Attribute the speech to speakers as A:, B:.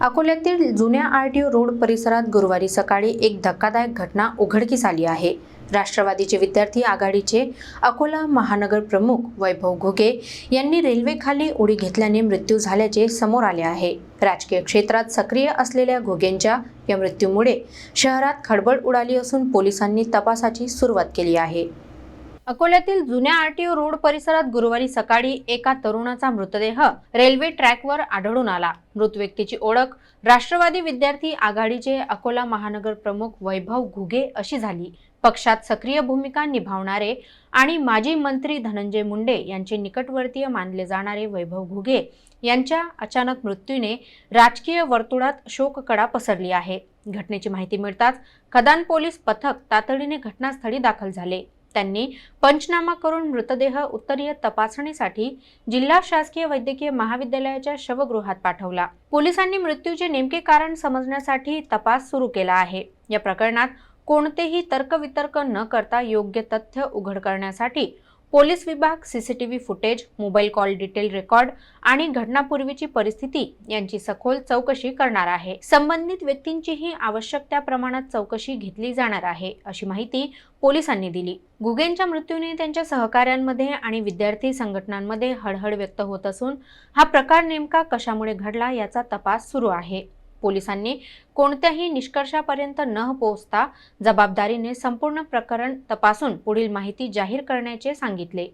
A: अकोल्यातील जुन्या R T O road परिसरात गुरुवारी सकाळी एक धक्कादायक घटना उघडकीस आली आहे. राष्ट्रवादीचे विद्यार्थी आघाडीचे अकोला महानगर प्रमुख वैभव घुगे यांनी रेल्वेखाली उडी घेतल्याने मृत्यू झाल्याचे समोर आले आहे. राजकीय क्षेत्रात सक्रिय असलेल्या घुगेंच्या या मृत्यूमुळे शहरात खळबळ उडाली असून पोलिसांनी तपासाची सुरुवात केली आहे. अकोल्यातील जुन्या आरटीओ रोड परिसरात गुरुवारी सकाळी एका तरुणाचा मृतदेह रेल्वे ट्रॅकवर आढळून आला. मृत व्यक्तीची ओळख राष्ट्रवादी विद्यार्थी आघाडीचे अकोला महानगर प्रमुख वैभव घुगे अशी झाली. पक्षात सक्रिय भूमिका निभावणारे आणि माजी मंत्री धनंजय मुंडे यांचे निकटवर्तीय मानले जाणारे वैभव घुगे यांच्या अचानक मृत्यूने राजकीय वर्तुळात शोककडा पसरली आहे. घटनेची माहिती मिळताच खदान पोलीस पथक तातडीने घटनास्थळी दाखल झाले. त्यांनी पंचनामा करून मृतदेह उत्तरीय तपासणीसाठी जिल्हा शासकीय वैद्यकीय महाविद्यालयाच्या शवगृहात पाठवला. पोलिसांनी मृत्यूचे नेमके कारण समजण्यासाठी तपास सुरू केला आहे. या प्रकरणात कोणतेही तर्कवितर्क न करता योग्य तथ्य उघड करण्यासाठी पोलीस विभाग CCTV footage mobile call detail record आणि घटनापूर्वीची परिस्थिती यांची सखोल चौकशी करणार आहे. संबंधित व्यक्तींचीही आवश्यक त्या प्रमाणात चौकशी घेतली जाणार आहे अशी माहिती पोलिसांनी दिली. गुगेनच्या मृत्यूने त्यांच्या सहकाऱ्यांमध्ये आणि विद्यार्थी संघटनांमध्ये हळहळ व्यक्त होत असून हा प्रकार नेमका कशामुळे घडला याचा तपास सुरू आहे. पोलिसांनी कोणत्याही निष्कर्षापर्यंत न पोहोचता जबाबदारीने संपूर्ण प्रकरण तपासून पुढील माहिती जाहीर करण्याचे सांगितले.